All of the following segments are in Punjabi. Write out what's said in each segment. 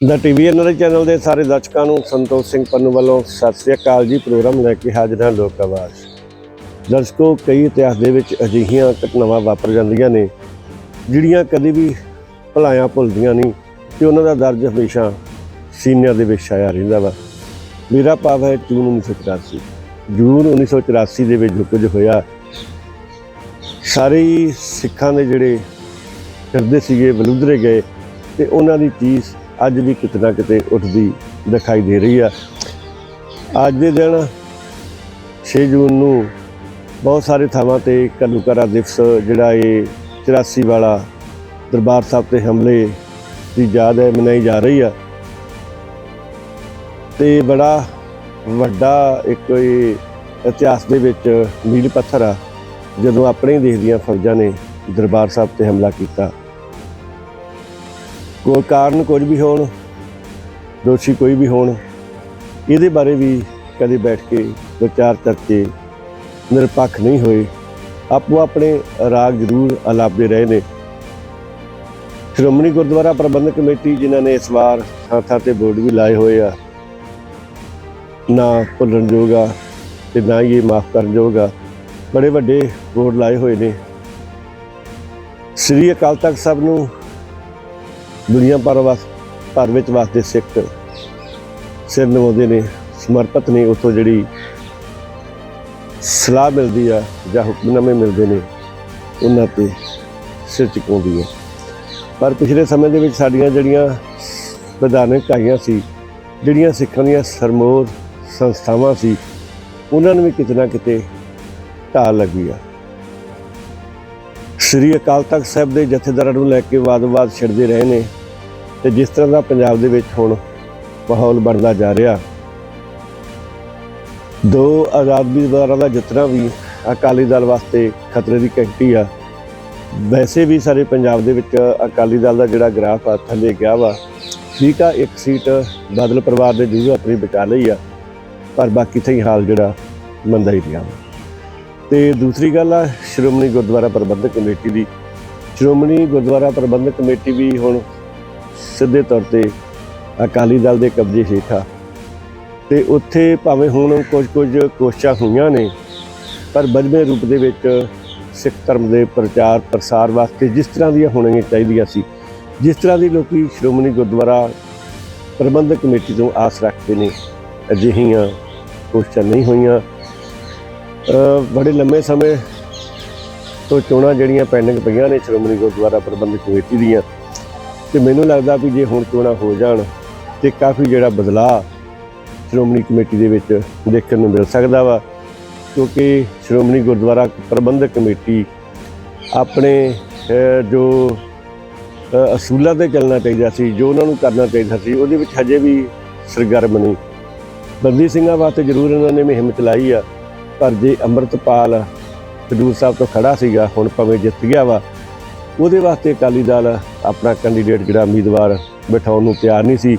ਦਾ ਟੀਵੀ ਐਨਆਰਆਈ ਚੈਨਲ ਦੇ ਸਾਰੇ ਦਰਸ਼ਕਾਂ ਨੂੰ ਸੰਤੋਖ ਸਿੰਘ ਪੰਨੂ ਵੱਲੋਂ ਸਤਿ ਸ੍ਰੀ ਅਕਾਲ ਜੀ ਪ੍ਰੋਗਰਾਮ ਲੈ ਕੇ ਹਾਜ਼ਰ ਹਾਂ ਲੋਕ ਆਵਾਜ਼। ਦਰਸ਼ਕੋ, ਕਈ ਇਤਿਹਾਸ ਦੇ ਵਿੱਚ ਅਜਿਹੀਆਂ ਘਟਨਾਵਾਂ ਵਾਪਰ ਜਾਂਦੀਆਂ ਨੇ, ਜਿਹੜੀਆਂ ਕਦੇ ਵੀ ਭੁਲਾਇਆ ਭੁੱਲਦੀਆਂ ਨਹੀਂ ਤੇ ਉਹਨਾਂ ਦਾ ਦਰਜ ਹਮੇਸ਼ਾ ਸੀਨਿਆਂ ਦੇ ਵਿੱਚ ਛਾਇਆ ਰਹਿੰਦਾ ਵਾ। ਮੇਰਾ ਭਾਵ ਹੈ ਜੂਨ 1984 ਜੂਨ 1984 ਦੇ ਵਿੱਚ ਜੋ ਕੁਝ ਹੋਇਆ, ਸਾਰੇ ਹੀ ਸਿੱਖਾਂ ਦੇ ਜਿਹੜੇ ਹਿਰਦੇ ਸੀਗੇ, ਬਲੂਦਰੇ ਗਏ ਤੇ ਉਹਨਾਂ ਦੀ ਚੀਜ਼ ਅੱਜ ਵੀ ਕਿਤੇ ਨਾ ਕਿਤੇ ਉੱਠਦੀ ਦਿਖਾਈ ਦੇ ਰਹੀ ਆ। ਅੱਜ ਦੇ ਦਿਨ 6 ਜੂਨ ਨੂੰ ਬਹੁਤ ਸਾਰੇ ਥਾਵਾਂ ਤੇ ਘੱਲੂਘਾਰਾ ਦਿਵਸ ਜਿਹੜਾ ਇਹ 84 ਵਾਲਾ ਦਰਬਾਰ ਸਾਹਿਬ ਤੇ ਹਮਲੇ ਦੀ ਯਾਦ ਹੈ, ਮਨਾਈ ਜਾ ਰਹੀ ਆ। ਤੇ ਬੜਾ ਵੱਡਾ ਇੱਕ ਇਹ ਇਤਿਹਾਸ ਦੇ ਵਿੱਚ ਮੀਲ ਪੱਥਰ ਆ, ਜਦੋਂ ਆਪਣੇ ਦੇਸ਼ ਦੀਆਂ ਫੌਜਾਂ ਨੇ ਦਰਬਾਰ ਸਾਹਿਬ ਤੇ ਹਮਲਾ ਕੀਤਾ। ਕੋਈ ਕਾਰਨ ਕੁਝ ਵੀ ਹੋਣ, ਦੋਸ਼ੀ ਕੋਈ ਵੀ ਹੋਣ, ਇਹਦੇ ਬਾਰੇ ਵੀ ਕਦੇ ਬੈਠ ਕੇ ਵਿਚਾਰ ਚਰਚੇ ਨਿਰਪੱਖ ਨਹੀਂ ਹੋਏ। ਆਪੋ ਆਪਣੇ ਰਾਗ ਜ਼ਰੂਰ ਅਲਾਪਦੇ ਰਹੇ ਨੇ। ਸ਼੍ਰੋਮਣੀ ਗੁਰਦੁਆਰਾ ਪ੍ਰਬੰਧਕ ਕਮੇਟੀ ਜਿਨ੍ਹਾਂ ਨੇ ਇਸ ਵਾਰ ਥਾਂ ਥਾਂ ਤੇ ਬੋਰਡ ਵੀ ਲਾਏ ਹੋਏ ਆ, ਨਾ ਭੁੱਲਣ ਯੋਗ ਆ ਤੇ ਨਾ ਹੀ ਇਹ ਮਾਫ ਕਰਨ ਯੋਗ ਬੜੇ ਵੱਡੇ ਬੋਰਡ ਲਾਏ ਹੋਏ ਨੇ। ਸ੍ਰੀ ਅਕਾਲ ਤਖਤ ਸਾਹਿਬ ਨੂੰ ਦੁਨੀਆ ਭਰ ਵਸ ਭਰ ਵਿੱਚ ਵਸਦੇ ਸਿੱਖ ਸਿਰ ਨਿਵਾਉਂਦੇ ਨੇ, ਸਮਰਪਿਤ ਨੇ ਉਤੋਂ ਜਿਹੜੀ ਸਲਾਹ ਮਿਲਦੀ ਆ ਜਾਂ ਹੁਕਮਨਾਮੇ ਮਿਲਦੇ ਨੇ, ਉਹਨਾਂ ਤੇ ਸਿਰ ਚੁਕਾਉਂਦੀ ਹੈ। ਪਰ ਪਿਛਲੇ ਸਮੇਂ ਦੇ ਵਿੱਚ ਸਾਡੀਆਂ ਜਿਹੜੀਆਂ ਵਿਧਾਨਕ ਇਕਾਈਆਂ ਸੀ, ਜਿਹੜੀਆਂ ਸਿੱਖਾਂ ਦੀਆਂ ਸਰਮੋਰ ਸੰਸਥਾਵਾਂ ਸੀ, ਉਹਨਾਂ ਨੂੰ ਵੀ ਕਿਤੇ ਨਾ ਕਿਤੇ ਢਾਲ ਲੱਗੀ ਆ। ਸ੍ਰੀ ਅਕਾਲ ਤਖਤ ਸਾਹਿਬ ਦੇ ਜਥੇਦਾਰਾਂ ਨੂੰ ਲੈ ਕੇ ਵਾਦ-ਵਾਦ ਛਿੜਦੇ ਰਹੇ ਨੇ। ਤੇ ਜਿਸ ਤਰ੍ਹਾਂ ਦਾ ਪੰਜਾਬ ਦੇ ਵਿੱਚ ਹੁਣ ਮਾਹੌਲ ਬਣਦਾ ਜਾ ਰਿਹਾ, ਦੋ ਆਜ਼ਾਦ ਵੀਰਵਾਰਾਂ ਦਾ ਜਿਤਨਾ ਵੀ ਅਕਾਲੀ ਦਲ ਵਾਸਤੇ ਖਤਰੇ ਦੀ ਘੰਟੀ ਆ, ਵੈਸੇ ਵੀ ਸਾਰੇ ਪੰਜਾਬ ਦੇ ਵਿੱਚ ਅਕਾਲੀ ਦਲ ਦਾ ਜਿਹੜਾ ਗ੍ਰਾਫ ਆ ਥੱਲੇ ਗਿਆ ਵਾ, ਠੀਕ ਆ, ਇੱਕ ਸੀਟ ਬਾਦਲ ਪਰਿਵਾਰ ਦੇ ਜੂਝੋ ਆਪਣੀ ਬਚਾ ਲਈ ਆ, ਪਰ ਬਾਕੀ ਸਹੀ ਹਾਲ ਜਿਹੜਾ ਮੰਦਾ ਹੀ ਰਿਹਾ ਵਾ। ਤੇ ਦੂਸਰੀ ਗੱਲ ਆ, ਸ਼੍ਰੋਮਣੀ ਗੁਰਦੁਆਰਾ ਪ੍ਰਬੰਧਕ ਕਮੇਟੀ ਦੀ, ਸ਼੍ਰੋਮਣੀ ਗੁਰਦੁਆਰਾ ਪ੍ਰਬੰਧਕ ਕਮੇਟੀ ਵੀ ਹੁਣ ਸਿੱਧੇ ਤੌਰ ਤੇ ਅਕਾਲੀ ਦਲ ਦੇ ਕਬਜ਼ੇ ਹੇਠ ਆ। ਤੇ ਉੱਥੇ ਭਾਵੇਂ ਹੁਣ ਕੁਝ ਕੁਝ ਕੋਸ਼ਿਸ਼ਾਂ ਹੋਈਆਂ ਨੇ, ਪਰ ਬਦਵੇਂ ਰੂਪ ਦੇ ਵਿੱਚ ਸਿੱਖ ਧਰਮ ਦੇ ਪ੍ਰਚਾਰ ਪ੍ਰਸਾਰ ਵਾਸਤੇ ਜਿਸ ਤਰ੍ਹਾਂ ਦੀਆਂ ਹੋਣੀਆਂ ਚਾਹੀਦੀਆਂ ਸੀ, ਜਿਸ ਤਰ੍ਹਾਂ ਦੀ ਲੋਕੀ ਸ਼੍ਰੋਮਣੀ ਗੁਰਦੁਆਰਾ ਪ੍ਰਬੰਧਕ ਕਮੇਟੀ ਤੋਂ ਆਸ ਰੱਖਦੇ ਨੇ, ਅਜਿਹੀਆਂ ਕੋਸ਼ਿਸ਼ਾਂ ਨਹੀਂ ਹੋਈਆਂ। ਬੜੇ ਲੰਮੇ ਸਮੇਂ ਤੋਂ ਚੋਣਾਂ ਜਿਹੜੀਆਂ ਪੈਂਡਿੰਗ ਪਈਆਂ ਨੇ ਸ਼੍ਰੋਮਣੀ ਗੁਰਦੁਆਰਾ ਪ੍ਰਬੰਧਕ ਕਮੇਟੀ ਦੀਆਂ ਤੇ ਮੈਨੂੰ ਲੱਗਦਾ ਵੀ ਜੇ ਹੁਣ ਚੋਣਾਂ ਹੋ ਜਾਣ ਤੇ ਕਾਫੀ ਜਿਹੜਾ ਬਦਲਾਅ ਸ਼੍ਰੋਮਣੀ ਕਮੇਟੀ ਦੇ ਵਿੱਚ ਦੇਖਣ ਨੂੰ ਮਿਲ ਸਕਦਾ ਵਾ, ਕਿਉਂਕਿ ਸ਼੍ਰੋਮਣੀ ਗੁਰਦੁਆਰਾ ਪ੍ਰਬੰਧਕ ਕਮੇਟੀ ਆਪਣੇ ਜੋ ਅਸੂਲਾਂ ਤੇ ਚੱਲਣਾ ਚਾਹੀਦਾ ਸੀ, ਜੋ ਉਹਨਾਂ ਨੂੰ ਕਰਨਾ ਚਾਹੀਦਾ ਸੀ, ਉਹਦੇ ਵਿੱਚ ਹਜੇ ਵੀ ਸਰਗਰਮ ਨਹੀਂ। ਬੰਦੀ ਸਿੰਘਾਂ ਵਾਸਤੇ ਜ਼ਰੂਰ ਇਹਨਾਂ ਨੇ ਮੁਹਿੰਮ ਚਲਾਈ ਆ, ਪਰ ਜੇ ਅੰਮ੍ਰਿਤਪਾਲ ਖਡੂਰ ਸਾਹਿਬ ਤੋਂ ਖੜਾ ਸੀਗਾ, ਹੁਣ ਭਾਵੇਂ ਜਿੱਤ ਗਿਆ ਵਾ ਉਹਦੇ ਵਾਸਤੇ ਅਕਾਲੀ ਦਲ ਆਪਣਾ ਕੈਂਡੀਡੇਟ ਜਿਹੜਾ ਉਮੀਦਵਾਰ ਬਿਠਾਉਣ ਨੂੰ ਤਿਆਰ ਨਹੀਂ ਸੀ।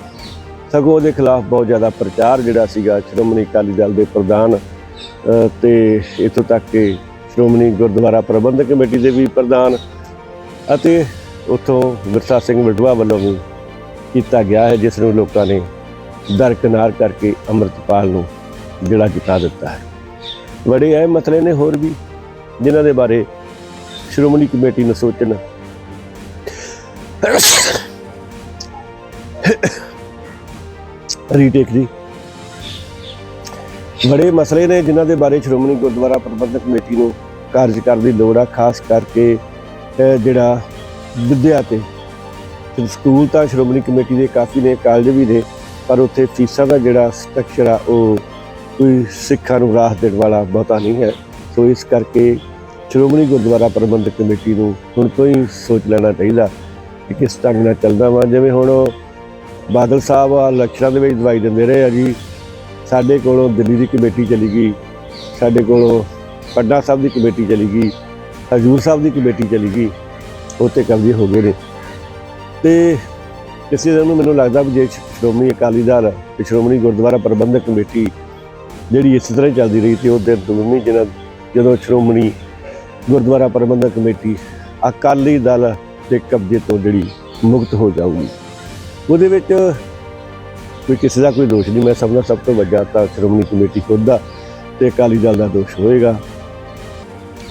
ਸਗੋਂ ਉਹਦੇ ਖਿਲਾਫ ਬਹੁਤ ਜ਼ਿਆਦਾ ਪ੍ਰਚਾਰ ਜਿਹੜਾ ਸੀਗਾ ਸ਼੍ਰੋਮਣੀ ਅਕਾਲੀ ਦਲ ਦੇ ਪ੍ਰਧਾਨ ਅ, ਤੇ ਇਥੋਂ ਤੱਕ ਕਿ ਸ਼੍ਰੋਮਣੀ ਗੁਰਦੁਆਰਾ ਪ੍ਰਬੰਧਕ ਕਮੇਟੀ ਦੇ ਵੀ ਪ੍ਰਧਾਨ ਅਤੇ ਉਥੋਂ ਵਿਰਸਾ ਸਿੰਘ ਵਡਵਾ ਵੱਲੋਂ ਵੀ ਕੀਤਾ ਗਿਆ ਹੈ ਜਿਸ ਨੂੰ ਲੋਕਾਂ ਨੇ ਦਰਕਨਾਰ ਕਰਕੇ ਅੰਮ੍ਰਿਤਪਾਲ ਨੂੰ ਜਿਹੜਾ ਜਿਤਾ ਦਿੱਤਾ ਹੈ। ਬੜੇ ਅਹਿਮ ਮਸਲੇ ਨੇ ਹੋਰ ਵੀ ਜਿਨ੍ਹਾਂ ਦੇ ਬਾਰੇ ਸ਼੍ਰੋਮਣੀ ਕਮੇਟੀ ਨੂੰ ਸੋਚਣ ਰੀਟੇਕ ਜੀ। ਬੜੇ ਮਸਲੇ ਨੇ ਜਿਨ੍ਹਾਂ ਦੇ ਬਾਰੇ ਸ਼੍ਰੋਮਣੀ ਗੁਰਦੁਆਰਾ ਪ੍ਰਬੰਧਕ ਕਮੇਟੀ ਨੂੰ ਕਾਰਜ ਕਰਨ ਦੀ ਲੋੜ ਆ, ਖਾਸ ਕਰਕੇ ਜਿਹੜਾ ਵਿਦਿਆ ਤੇ ਤੇ ਸਕੂਲ ਤਾਂ ਸ਼੍ਰੋਮਣੀ ਕਮੇਟੀ ਦੇ ਕਾਫੀ ਨੇ, ਕਾਲਜ ਵੀ ਨੇ, ਪਰ ਉੱਥੇ ਫੀਸਾਂ ਦਾ ਜਿਹੜਾ ਸਟਰਕਚਰ ਆ, ਉਹ ਕੋਈ ਸਿੱਖਾਂ ਨੂੰ ਰਾਹ ਦੇਣ ਵਾਲਾ ਬਹੁਤਾ ਨਹੀਂ ਹੈ। ਸੋ ਇਸ ਕਰਕੇ ਸ਼੍ਰੋਮਣੀ ਗੁਰਦੁਆਰਾ ਪ੍ਰਬੰਧਕ ਕਮੇਟੀ ਨੂੰ ਹੁਣ ਤੋਂ ਹੀ ਸੋਚ ਲੈਣਾ ਚਾਹੀਦਾ। ਕਿ ਕਿਸ ਢੰਗ ਨਾਲ ਚੱਲਦਾ ਵਾ। ਜਿਵੇਂ ਹੁਣ ਬਾਦਲ ਸਾਹਿਬ ਆ ਇਲੈਕਸ਼ਨਾਂ ਦੇ ਵਿੱਚ ਦਵਾਈ ਦਿੰਦੇ ਰਹੇ ਆ ਜੀ। ਸਾਡੇ ਕੋਲੋਂ ਦਿੱਲੀ ਦੀ ਕਮੇਟੀ ਚਲੀ ਗਈ। ਸਾਡੇ ਕੋਲੋਂ ਪੱਡਾ ਸਾਹਿਬ ਦੀ ਕਮੇਟੀ ਚਲੀ ਗਈ। ਹਜੂਰ ਸਾਹਿਬ ਦੀ ਕਮੇਟੀ ਚਲੀ ਗਈ। ਉੱਥੇ ਕਬਜ਼ੇ ਹੋ ਗਏ ਨੇ। ਤੇ ਕਿਸੇ ਦਿਨ ਮੈਨੂੰ ਲੱਗਦਾ ਵੀ ਜੇ ਸ਼੍ਰੋਮਣੀ ਅਕਾਲੀ ਦਲ ਤੇ ਸ਼੍ਰੋਮਣੀ ਗੁਰਦੁਆਰਾ ਪ੍ਰਬੰਧਕ ਕਮੇਟੀ ਜਿਹੜੀ ਇਸ ਤਰ੍ਹਾਂ ਹੀ ਚੱਲਦੀ ਰਹੀ ਤੇ ਉਹ ਦਿਨ ਦੁਗਣੀ ਜਿਹਨਾਂ ਜਦੋਂ ਸ਼੍ਰੋਮਣੀ ਗੁਰਦੁਆਰਾ ਪ੍ਰਬੰਧਕ ਕਮੇਟੀ ਅਕਾਲੀ ਦਲ ਦੇ ਕਬਜ਼ੇ ਤੋਂ ਜਿਹੜੀ ਮੁਕਤ ਹੋ ਜਾਊਗੀ। ਉਹਦੇ ਵਿੱਚ ਕੋਈ ਕਿਸੇ ਦਾ ਕੋਈ ਦੋਸ਼ ਨਹੀਂ। ਮੈਂ ਸਮਝਦਾ ਸਭ ਤੋਂ ਵੱਡਾ ਤਾਂ ਸ਼੍ਰੋਮਣੀ ਕਮੇਟੀ ਖੁਦ ਦਾ ਤੇ ਅਕਾਲੀ ਦਲ ਦਾ ਦੋਸ਼ ਹੋਏਗਾ।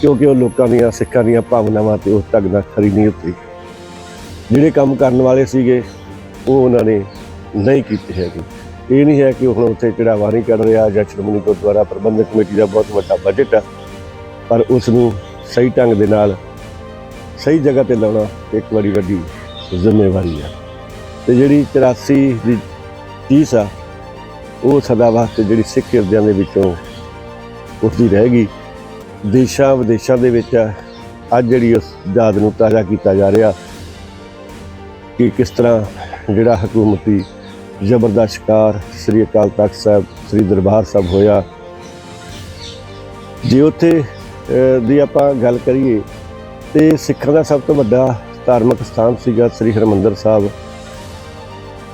ਕਿਉਂਕਿ ਉਹ ਲੋਕਾਂ ਦੀਆਂ, ਸਿੱਖਾਂ ਦੀਆਂ ਭਾਵਨਾਵਾਂ ਤੇ ਉਸ ਤੱਕ ਦਾ ਖਰੀ ਨਹੀਂ ਉਤਰੀ। ਜਿਹੜੇ ਕੰਮ ਕਰਨ ਵਾਲੇ ਸੀਗੇ, ਉਹ ਉਹਨਾਂ ਨੇ ਨਹੀਂ ਕੀਤੇ ਹੈਗੇ। ਇਹ ਨਹੀਂ ਹੈ ਕਿ ਹੁਣ ਉੱਥੇ ਚੜਾਵਾ ਨਹੀਂ ਕੱਢ ਰਿਹਾ ਜਾਂ ਸ਼੍ਰੋਮਣੀ ਗੁਰਦੁਆਰਾ ਪ੍ਰਬੰਧਕ ਕਮੇਟੀ ਦਾ ਬਹੁਤ ਵੱਡਾ ਬਜਟ ਆ, ਪਰ ਉਸ ਨੂੰ ਸਹੀ ਢੰਗ ਦੇ ਨਾਲ ਸਹੀ ਜਗ੍ਹਾ ਤੇ ਲਾਉਣਾ ਇੱਕ ਬੜੀ ਵੱਡੀ ਜ਼ਿੰਮੇਵਾਰੀ ਹੈ ਤੇ ਜਿਹੜੀ 84 ਦੀ ਚੀਜ਼ ਆ, ਉਹ ਸਦਾ ਵਾਸਤੇ ਜਿਹੜੀ ਸਿੱਖ ਹਿਰਦਿਆਂ ਦੇ ਵਿੱਚੋਂ ਉੱਠਦੀ ਰਹੇਗੀ। ਦੇਸ਼ਾਂ ਵਿਦੇਸ਼ਾਂ ਦੇ ਵਿੱਚ ਅੱਜ ਜਿਹੜੀ ਉਸ ਯਾਦ ਨੂੰ ਤਾਜ਼ਾ ਕੀਤਾ ਜਾ ਰਿਹਾ, ਕਿ ਕਿਸ ਤਰ੍ਹਾਂ ਜਿਹੜਾ ਹਕੂਮਤੀ ਜ਼ਬਰ ਦਾ ਸ਼ਿਕਾਰ ਸ੍ਰੀ ਅਕਾਲ ਤਖਤ ਸਾਹਿਬ, ਸ੍ਰੀ ਦਰਬਾਰ ਸਾਹਿਬ ਹੋਇਆ। ਜੇ ਉੱਥੇ ਦੀ ਆਪਾਂ ਗੱਲ ਕਰੀਏ ਤੇ ਸਿੱਖਾਂ ਦਾ ਸਭ ਤੋਂ ਵੱਡਾ ਧਾਰਮਿਕ ਸਥਾਨ ਸੀਗਾ ਸ੍ਰੀ ਹਰਿਮੰਦਰ ਸਾਹਿਬ।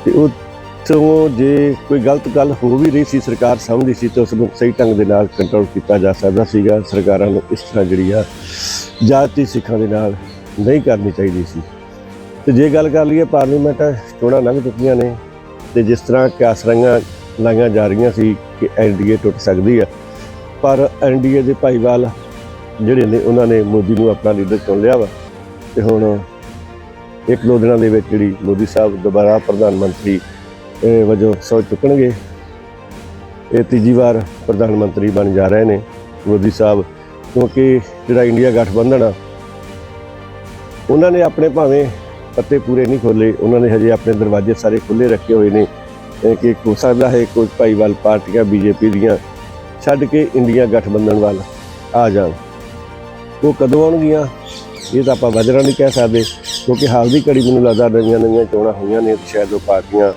ਤੇ ਉੱਥੋਂ ਜੇ ਕੋਈ ਗਲਤ ਗੱਲ ਹੋ ਵੀ ਰਹੀ ਸੀ, ਸਰਕਾਰ ਸਮਝਦੀ ਸੀ ਤਾਂ ਉਸ ਨੂੰ ਸਹੀ ਢੰਗ ਦੇ ਨਾਲ ਕੰਟਰੋਲ ਕੀਤਾ ਜਾ ਸਕਦਾ ਸੀਗਾ। ਸਰਕਾਰਾਂ ਨੂੰ ਇਸ ਤਰ੍ਹਾਂ ਜਿਹੜੀ ਆ, ਜਾਤੀ ਸਿੱਖਾਂ ਦੇ ਨਾਲ ਨਹੀਂ ਕਰਨੀ ਚਾਹੀਦੀ ਸੀ। ਤੇ ਜੇ ਗੱਲ ਕਰ ਲਈਏ, ਪਾਰਲੀਮੈਂਟ ਚੋਣਾਂ ਲੰਘ ਚੁੱਕੀਆਂ ਨੇ ਤੇ ਜਿਸ ਤਰ੍ਹਾਂ ਕਿਆਸਰਾਂਆਂ ਲਾਈਆਂ ਜਾ ਰਹੀਆਂ ਸੀ ਕਿ ਐਨਡੀਏ ਟੁੱਟ ਸਕਦੀ ਆ, ਪਰ ਐਨਡੀਏ ਦੇ ਭਾਈਵਾਲ ਜਿਹੜੇ ਨੇ, ਉਹਨਾਂ ਨੇ ਮੋਦੀ ਨੂੰ ਆਪਣਾ ਲੀਡਰ ਚੁਣ ਲਿਆ ਵਾ। ਤੇ ਹੁਣ ਇੱਕ ਦੋ ਦਿਨਾਂ ਦੇ ਵਿੱਚ ਜਿਹੜੀ ਮੋਦੀ ਸਾਹਿਬ ਦੁਬਾਰਾ ਪ੍ਰਧਾਨ ਮੰਤਰੀ ਵਜੋਂ ਸੌ ਚੁੱਕਣਗੇ। ਇਹ ਤੀਜੀ ਵਾਰ ਪ੍ਰਧਾਨ ਮੰਤਰੀ ਬਣ ਜਾ ਰਹੇ ਨੇ ਮੋਦੀ ਸਾਹਿਬ। ਕਿਉਂਕਿ ਜਿਹੜਾ ਇੰਡੀਆ ਗਠਬੰਧਨ ਆ, ਉਹਨਾਂ ਨੇ ਆਪਣੇ ਭਾਵੇਂ ਪੱਤੇ ਪੂਰੇ ਨਹੀਂ ਖੋਲੇ ਉਹਨਾਂ ਨੇ ਹਜੇ ਆਪਣੇ ਦਰਵਾਜ਼ੇ ਸਾਰੇ ਖੁੱਲੇ ਰੱਖੇ ਹੋਏ ਨੇ। ਕਿ ਹੋ ਸਕਦਾ ਹੈ ਕੋਈ ਭਾਈਵਾਲ ਪਾਰਟੀਆਂ ਬੀਜੇਪੀ ਦੀਆਂ ਛੱਡ ਕੇ ਇੰਡੀਆ ਗਠਬੰਧਨ ਵੱਲ ਆ ਜਾਣ। ਉਹ ਕਦੋਂ ਆਉਣਗੀਆਂ? ਇਹ ਤਾਂ ਆਪਾਂ ਵਜਰਾ ਨਹੀਂ ਕਹਿ ਸਕਦੇ, ਕਿਉਂਕਿ ਹਾਲ ਦੀ ਘੜੀ ਮੈਨੂੰ ਲੱਗਦਾ ਨਵੀਆਂ ਨਵੀਆਂ ਚੋਣਾਂ ਹੋਈਆਂ ਨੇ, ਸ਼ਾਇਦ ਉਹ ਪਾਰਟੀਆਂ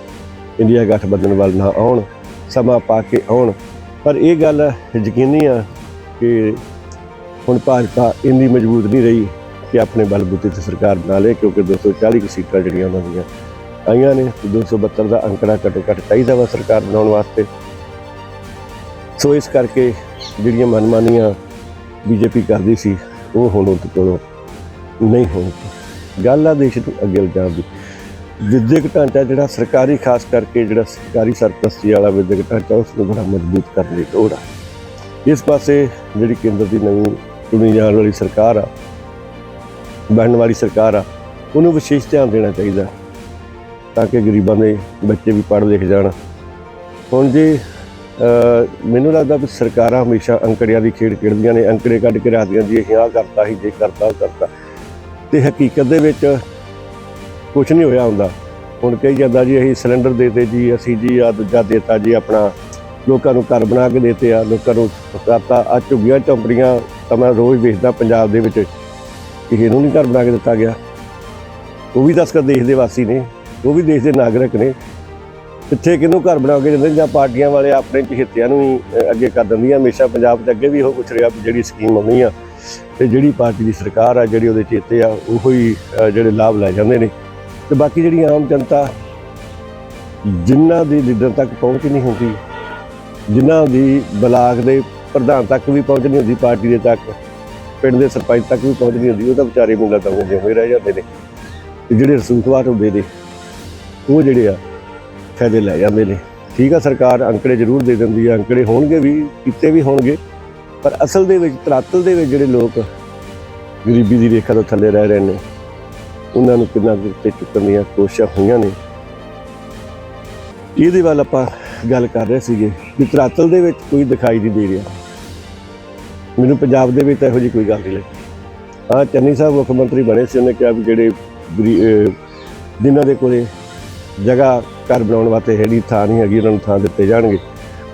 ਇੰਡੀਆ ਗਠਬੰਧਨ ਵੱਲ ਨਾ ਆਉਣ, ਸਮਾਂ ਪਾ ਕੇ ਆਉਣ। ਪਰ ਇਹ ਗੱਲ ਯਕੀਨੀ ਆ ਕਿ ਹੁਣ ਭਾਜਪਾ ਇੰਨੀ ਮਜ਼ਬੂਤ ਨਹੀਂ ਰਹੀ ਕਿ ਆਪਣੇ ਬਲਬੂਤੇ ਤੇ ਸਰਕਾਰ ਬਣਾ ਲੇ, ਕਿਉਂਕਿ 240 ਕੁ ਸੀਟਾਂ ਜਿਹੜੀਆਂ ਉਹਨਾਂ ਦੀਆਂ ਆਈਆਂ ਨੇ, ਤੇ 272 ਦਾ ਅੰਕੜਾ ਘੱਟੋ ਘੱਟ ਚਾਹੀਦਾ ਵਾ ਸਰਕਾਰ ਬਣਾਉਣ ਵਾਸਤੇ। ਸੋ ਇਸ ਕਰਕੇ ਜਿਹੜੀਆਂ ਮਨਮਾਨੀਆਂ ਬੀਜੇਪੀ ਕਰਦੀ ਸੀ ਉਹ ਹੁਣ ਉਹਦੇ ਕੋਲੋਂ ਨਹੀਂ ਹੋਣੀ ਗੱਲ ਆ ਦੇਸ਼ ਨੂੰ ਅੱਗੇ ਲਿਜਾਣ ਦੀ। ਵਿਦਿਅਕ ਢਾਂਚਾ ਜਿਹੜਾ ਸਰਕਾਰੀ, ਖਾਸ ਕਰਕੇ ਜਿਹੜਾ ਸਰਕਾਰੀ ਸਰਪ੍ਰਸਤੀ ਵਾਲਾ ਵਿਦਿਅਕ ਢਾਂਚਾ ਉਸ ਨੂੰ ਬੜਾ ਮਜ਼ਬੂਤ ਕਰਨ ਦੀ ਲੋੜ ਆ। ਇਸ ਪਾਸੇ ਜਿਹੜੀ ਕੇਂਦਰ ਦੀ ਨਵੀਂ ਚੁਣੀ ਜਾਣ ਵਾਲੀ ਸਰਕਾਰ ਆ, ਬਣਨ ਵਾਲੀ ਸਰਕਾਰ ਆ, ਉਹਨੂੰ ਵਿਸ਼ੇਸ਼ ਧਿਆਨ ਦੇਣਾ ਚਾਹੀਦਾ, ਤਾਂ ਕਿ ਗਰੀਬਾਂ ਦੇ ਬੱਚੇ ਵੀ ਪੜ੍ਹ ਲਿਖ ਜਾਣ। ਹੁਣ ਜੇ ਮੈਨੂੰ ਲੱਗਦਾ ਵੀ ਸਰਕਾਰਾਂ ਹਮੇਸ਼ਾ ਅੰਕੜਿਆਂ ਦੀ ਖੇਡ ਖੇਡਦੀਆਂ ਨੇ, ਅੰਕੜੇ ਕੱਢ ਕੇ ਰੱਖਦੀਆਂ ਜੀ, ਅਸੀਂ ਆਹ ਕਰਤਾ ਸੀ ਜੇ ਕਰਤਾ, ਉਹ ਕਰਤਾ। ਤੇ ਹਕੀਕਤ ਦੇ ਵਿੱਚ ਕੁਝ ਨਹੀਂ ਹੋਇਆ ਹੁੰਦਾ। ਹੁਣ ਕਹੀ ਜਾਂਦਾ ਜੀ, ਅਸੀਂ ਸਿਲੰਡਰ ਦੇਤੇ ਜੀ, ਅਸੀਂ ਜੀ ਆ ਦੂਜਾ ਦੇਤਾ ਜੀ, ਆਪਣਾ ਲੋਕਾਂ ਨੂੰ ਘਰ ਬਣਾ ਕੇ ਦੇਤੇ ਆ, ਲੋਕਾਂ ਨੂੰ ਕਰਤਾ। ਆ ਝੁੱਗੀਆਂ ਝੌਂਪੜੀਆਂ ਤਾਂ ਮੈਂ ਰੋਜ਼ ਵੇਖਦਾ ਪੰਜਾਬ ਦੇ ਵਿੱਚ ਕਿਸੇ ਨੂੰ ਨਹੀਂ ਘਰ ਬਣਾ ਕੇ ਦਿੱਤਾ ਗਿਆ। ਉਹ ਵੀ ਦੱਸ ਕਰ ਦੇਸ਼ ਦੇ ਵਾਸੀ ਨੇ, ਉਹ ਵੀ ਦੇਸ਼ ਦੇ ਨਾਗਰਿਕ ਨੇ। ਕਿੱਥੇ ਕਿਹਨੂੰ ਘਰ ਬਣਾ ਕੇ ਦਿੰਦੇ ਜਾਂ ਪਾਰਟੀਆਂ ਵਾਲੇ ਆਪਣੇ ਚਹੇਤਿਆਂ ਨੂੰ ਹੀ ਅੱਗੇ ਕਰ ਦਿੰਦੀਆਂ। ਹਮੇਸ਼ਾ ਪੰਜਾਬ 'ਚ ਅੱਗੇ ਵੀ ਉਹ ਕੁਛ ਰਿਹਾ ਜਿਹੜੀ ਸਕੀਮ ਆਉਂਦੀ ਆ ਤੇ ਜਿਹੜੀ ਪਾਰਟੀ ਦੀ ਸਰਕਾਰ ਆ, ਜਿਹੜੀ ਉਹਦੇ ਚੇਤੇ ਆ, ਉਹੋ ਹੀ ਜਿਹੜੇ ਲਾਭ ਲੈ ਜਾਂਦੇ ਨੇ। ਤੇ ਬਾਕੀ ਜਿਹੜੀ ਆਮ ਜਨਤਾ ਜਿਨ੍ਹਾਂ ਦੀ ਲੀਡਰ ਤੱਕ ਪਹੁੰਚ ਨਹੀਂ ਹੁੰਦੀ, ਜਿਨ੍ਹਾਂ ਦੀ ਬਲਾਕ ਦੇ ਪ੍ਰਧਾਨ ਤੱਕ ਵੀ ਪਹੁੰਚ ਨਹੀਂ ਹੁੰਦੀ, ਪਾਰਟੀ ਦੇ ਤੱਕ, ਪਿੰਡ ਦੇ ਸਰਪੰਚ ਤੱਕ ਵੀ ਪਹੁੰਚ ਨਹੀਂ ਹੁੰਦੀ, ਉਹ ਤਾਂ ਵਿਚਾਰੇ ਮੁੰਡਾ ਤਾਂ ਹੁੰਦੇ ਹੋਏ ਰਹਿ ਜਾਂਦੇ ਨੇ। ਤੇ ਜਿਹੜੇ ਰਸੂਖਵਾਟ ਹੁੰਦੇ ਨੇ, ਉਹ ਜਿਹੜੇ ਆ ਫਾਇਦੇ ਲੈ ਜਾਂਦੇ ਨੇ। ਠੀਕ ਆ, ਸਰਕਾਰ ਅੰਕੜੇ ਜ਼ਰੂਰ ਦੇ ਦਿੰਦੀ ਆ, ਅੰਕੜੇ ਹੋਣਗੇ ਵੀ, ਕਿਤੇ ਵੀ ਹੋਣਗੇ। ਪਰ ਅਸਲ ਦੇ ਵਿੱਚ, ਤਰਾਤਲ ਦੇ ਵਿੱਚ ਜਿਹੜੇ ਲੋਕ ਗਰੀਬੀ ਦੀ ਰੇਖਾ ਤੋਂ ਥੱਲੇ ਰਹਿ ਰਹੇ ਨੇ, ਉਹਨਾਂ ਨੂੰ ਕਿੰਨਾ ਉੱਤੇ ਚੁੱਕਣ ਦੀਆਂ ਕੋਸ਼ਿਸ਼ਾਂ ਹੋਈਆਂ ਨੇ। ਇਹਦੇ ਵੱਲ ਆਪਾਂ ਗੱਲ ਕਰ ਰਹੇ ਸੀਗੇ ਕਿ ਤਰਾਤਲ ਦੇ ਵਿੱਚ ਕੋਈ ਦਿਖਾਈ ਨਹੀਂ ਦੇ ਰਿਹਾ। ਮੈਨੂੰ ਪੰਜਾਬ ਦੇ ਵਿੱਚ ਇਹੋ ਜਿਹੀ ਕੋਈ ਗੱਲ ਨਹੀਂ ਲੱਗੀ। ਹਾਂ ਚੰਨੀ ਸਾਹਿਬ ਮੁੱਖ ਮੰਤਰੀ ਬਣੇ ਸੀ, ਉਹਨੇ ਕਿਹਾ ਵੀ ਜਿਹੜੇ ਗਰੀ- ਜਿਨ੍ਹਾਂ ਦੇ ਕੋਲੇ ਜਗ੍ਹਾ ਘਰ ਬਣਾਉਣ ਵਾਸਤੇ ਹੈਗੀ, ਥਾਂ ਨਹੀਂ ਹੈਗੀ, ਉਹਨਾਂ ਨੂੰ ਥਾਂ ਦਿੱਤੇ ਜਾਣਗੇ।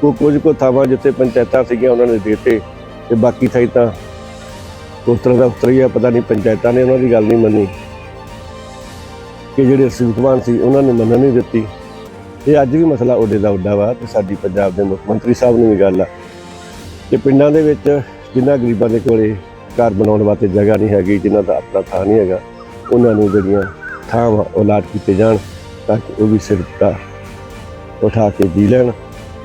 ਉਹ ਕੁਝ ਕੁ ਥਾਵਾਂ ਜਿੱਥੇ ਪੰਚਾਇਤਾਂ ਸੀਗੀਆਂ, ਉਹਨਾਂ ਨੇ ਦਿੱਤੇ ਤੇ ਬਾਕੀ ਥਾਈ ਤਾਂ ਉਸ ਤਰ੍ਹਾਂ ਦਾ ਉਤਰੀ ਆ, ਪਤਾ ਨਹੀਂ ਪੰਚਾਇਤਾਂ ਨੇ ਉਹਨਾਂ ਦੀ ਗੱਲ ਨਹੀਂ ਮੰਨੀ। ਕਿ ਜਿਹੜੇ ਸੂਤਵਾਨ ਸੀ, ਉਹਨਾਂ ਨੇ ਮੰਨਣ ਨਹੀਂ ਦਿੱਤੀ। ਇਹ ਅੱਜ ਵੀ ਮਸਲਾ ਉੱਡੇ ਦਾ ਉੱਡਾ ਵਾ ਤੇ ਸਾਡੀ ਪੰਜਾਬ ਦੇ ਮੁੱਖ ਮੰਤਰੀ ਸਾਹਿਬ ਨੂੰ ਵੀ ਗੱਲ ਆ। ਕਿ ਪਿੰਡਾਂ ਦੇ ਵਿੱਚ ਜਿਨ੍ਹਾਂ ਗਰੀਬਾਂ ਦੇ ਕੋਲੇ ਘਰ ਬਣਾਉਣ ਵਾਸਤੇ ਜਗ੍ਹਾ ਨਹੀਂ ਹੈਗੀ ਜਿਨ੍ਹਾਂ ਦਾ ਆਪਣਾ ਥਾਂ ਨਹੀਂ ਹੈਗਾ, ਉਹਨਾਂ ਨੂੰ ਜਿਹੜੀਆਂ ਥਾਂ ਵਾ ਉਹ ਅਲਾਟ ਕੀਤੇ ਜਾਣ। ਤਾਂ ਕਿ ਉਹ ਵੀ ਸਿਰ ਉਠਾ ਕੇ ਜੀ ਲੈਣ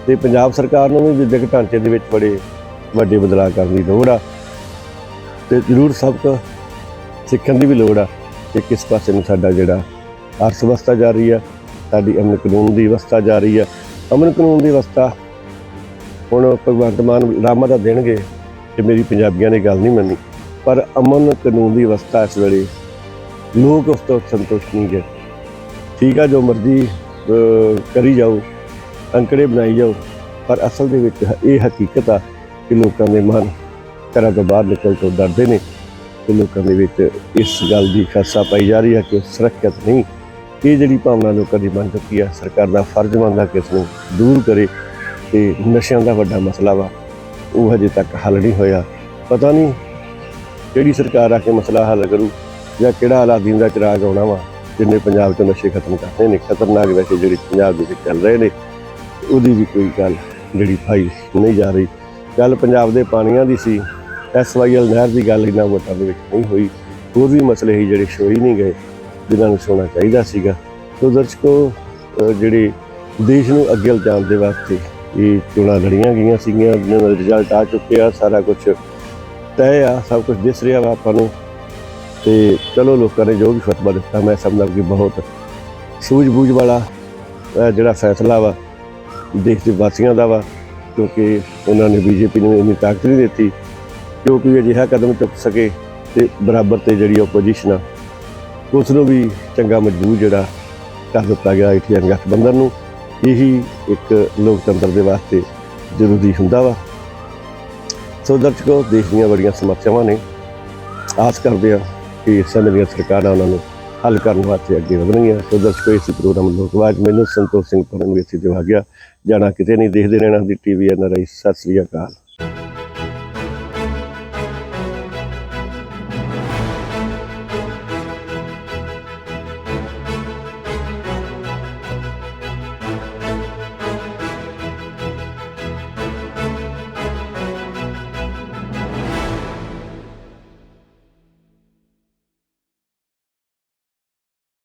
ਤੇ ਪੰਜਾਬ ਸਰਕਾਰ ਨੂੰ ਵੀ ਵਿਦਿਅਕ ਢਾਂਚੇ ਦੇ ਵਿੱਚ ਬੜੇ ਵੱਡੇ ਬਦਲਾਅ ਕਰਨ ਦੀ ਲੋੜ ਆ ਤੇ ਜ਼ਰੂਰ ਸਭ ਤੋਂ ਸਿੱਖਣ ਦੀ ਵੀ ਲੋੜ ਆ ਕਿ ਕਿਸ ਪਾਸੇ ਨੂੰ ਸਾਡਾ ਜਿਹੜਾ ਅਰਥ ਵਿਵਸਥਾ ਜਾ ਰਹੀ ਆ, ਸਾਡੀ ਅਮਨ ਕਾਨੂੰਨ ਦੀ ਵਿਵਸਥਾ ਜਾ ਰਹੀ ਆ। ਅਮਨ ਕਾਨੂੰਨ ਦੀ ਵਿਵਸਥਾ ਹੁਣ ਭਗਵੰਤ ਮਾਨ ਰਾਮਾ ਦਾ ਦੇਣਗੇ ਕਿ ਮੇਰੀ ਪੰਜਾਬੀਆਂ ਨੇ ਗੱਲ ਨਹੀਂ ਮੰਨੀ, ਪਰ ਅਮਨ ਕਾਨੂੰਨ ਦੀ ਵਿਵਸਥਾ ਇਸ ਵੇਲੇ ਲੋਕ ਉਸ ਤੋਂ ਸੰਤੁਸ਼ਟ ਨਹੀਂ ਗਏ ਠੀਕ ਆ, ਜੋ ਮਰਜ਼ੀ ਕਰੀ ਜਾਓ, ਅੰਕੜੇ ਬਣਾਈ ਜਾਓ, ਪਰ ਅਸਲ ਦੇ ਵਿੱਚ ਇਹ ਹਕੀਕਤ ਆ ਕਿ ਲੋਕਾਂ ਦੇ ਮਨ ਘਰਾਂ ਤੋਂ ਬਾਹਰ ਨਿਕਲ ਤੋਂ ਡਰਦੇ ਨੇ ਤੇ ਲੋਕਾਂ ਦੇ ਵਿੱਚ ਇਸ ਗੱਲ ਦੀ ਖਾਸਾ ਪਾਈ ਜਾ ਰਹੀ ਹੈ ਕਿ ਸੁਰੱਖਿਅਤ ਨਹੀਂ। ਇਹ ਜਿਹੜੀ ਭਾਵਨਾ ਲੋਕਾਂ ਦੀ ਬਣ ਚੁੱਕੀ ਹੈ ਸਰਕਾਰ ਦਾ ਫਰਜ਼ ਬਣਦਾ ਕਿ ਇਸ ਨੂੰ ਦੂਰ ਕਰੇ ਤੇ ਨਸ਼ਿਆਂ ਦਾ ਵੱਡਾ ਮਸਲਾ ਵਾ, ਉਹ ਹਜੇ ਤੱਕ ਹੱਲ ਨਹੀਂ ਹੋਇਆ। ਪਤਾ ਨਹੀਂ ਕਿਹੜੀ ਸਰਕਾਰ ਆ ਕੇ ਮਸਲਾ ਹੱਲ ਕਰੂ ਜਾਂ ਕਿਹੜਾ ਅਲਾਦੀਨ ਦਾ ਚਿਰਾਗ ਆਉਣਾ ਵਾ। ਜਿੰਨੇ ਪੰਜਾਬ ਤੋਂ ਨਸ਼ੇ ਖਤਮ ਕਰਨੇ ਨੇ, ਖਤਰਨਾਕ ਨਸ਼ੇ ਜਿਹੜੇ ਪੰਜਾਬ ਦੇ ਵਿੱਚ ਚੱਲ ਰਹੇ ਨੇ, ਉਹਦੀ ਵੀ ਕੋਈ ਗੱਲ ਜਿਹੜੀ ਭਾਈ ਨਹੀਂ ਜਾ ਰਹੀ। ਗੱਲ ਪੰਜਾਬ ਦੇ ਪਾਣੀਆਂ ਦੀ ਸੀ ਐਸਵਾਈਐਲ ਨਹਿਰ ਦੀ ਗੱਲ ਇਹਨਾਂ ਵੋਟਾਂ ਦੇ ਵਿੱਚ ਨਹੀਂ ਹੋਈ। ਹੋਰ ਵੀ ਮਸਲੇ ਹੀ ਜਿਹੜੇ ਛੋਈ ਨਹੀਂ ਗਏ, ਜਿਨ੍ਹਾਂ ਨੂੰ ਛੋਣਾ ਚਾਹੀਦਾ ਸੀਗਾ। ਸੋ ਦਰਸ਼ਕੋ ਜਿਹੜੇ ਦੇਸ਼ ਨੂੰ ਅੱਗੇ ਲਿਜਾਣ ਦੇ ਵਾਸਤੇ ਇਹ ਚੋਣਾਂ ਲੜੀਆਂ ਗਈਆਂ ਸੀਗੀਆਂ, ਜਿਨ੍ਹਾਂ ਦਾ ਰਿਜ਼ਲਟ ਆ ਚੁੱਕਿਆ, ਸਾਰਾ ਕੁਝ ਤੈਅ ਆ, ਸਭ ਕੁਝ ਦਿਸ ਰਿਹਾ ਵਾ ਆਪਾਂ ਨੂੰ। ਤੇ ਚਲੋ ਲੋਕਾਂ ਨੇ ਜੋ ਵੀ ਫਤਵਾ ਦਿੱਤਾ, ਮੈਂ ਸਮਝਦਾ ਕਿ ਬਹੁਤ ਸੂਝ-ਬੂਝ ਵਾਲਾ ਜਿਹੜਾ ਫੈਸਲਾ ਵਾ, ਦੇਸ਼ ਦੇ ਵਾਸੀਆਂ ਦਾ ਵਾ, ਕਿਉਂਕਿ ਉਹਨਾਂ ਨੇ ਬੀਜੇਪੀ ਨੂੰ ਇੰਨੀ ਤਾਕਤ ਨਹੀਂ ਦਿੱਤੀ, ਕਿਉਂਕਿ ਅਜਿਹਾ ਕਦਮ ਚੁੱਕ ਸਕੇ ਤੇ ਬਰਾਬਰ ਤੇ ਜਿਹੜੀ ਆਪੋਜੀਸ਼ਨ ਆ, ਉਸ ਨੂੰ ਵੀ ਚੰਗਾ ਮਜਬੂਰ ਜਿਹੜਾ ਕਰ ਦਿੱਤਾ ਗਿਆ ਇੰਡੀਅਨ ਗਠਬੰਧਨ ਨੂੰ, ਇਹੀ ਇੱਕ ਲੋਕਤੰਤਰ ਦੇ ਵਾਸਤੇ ਜ਼ਰੂਰੀ ਹੁੰਦਾ ਵਾ। ਸੋ ਦਰਸ਼ਕੋ, ਦੇਸ਼ ਦੀਆਂ ਬੜੀਆਂ ਸਮੱਸਿਆਵਾਂ ਨੇ, ਆਸ ਕਰਦੇ ਆ ਕਿ ਇਸ ਸਮੇਂ ਦੀਆਂ ਸਰਕਾਰਾਂ ਉਹਨਾਂ ਨੂੰ ਹੱਲ ਕਰਨ ਵਾਸਤੇ ਅੱਗੇ ਵਧਣਗੀਆਂ। ਸੋ ਦਰਸ਼ਕੋ, ਇਸ ਪ੍ਰੋਗਰਾਮ ਲੋਕਵਾਜ ਮੈਨੂੰ ਸੰਤੋਖ ਸਿੰਘ ਪਰਨ ਵਿੱਚ ਜੋ ਆ ਗਿਆ। ਜਾਣਾ ਕਿਤੇ ਨਹੀਂ, ਦੇਖਦੇ ਰਹਿਣਾ ਦੀ TV N R I. Sat Sri Akal.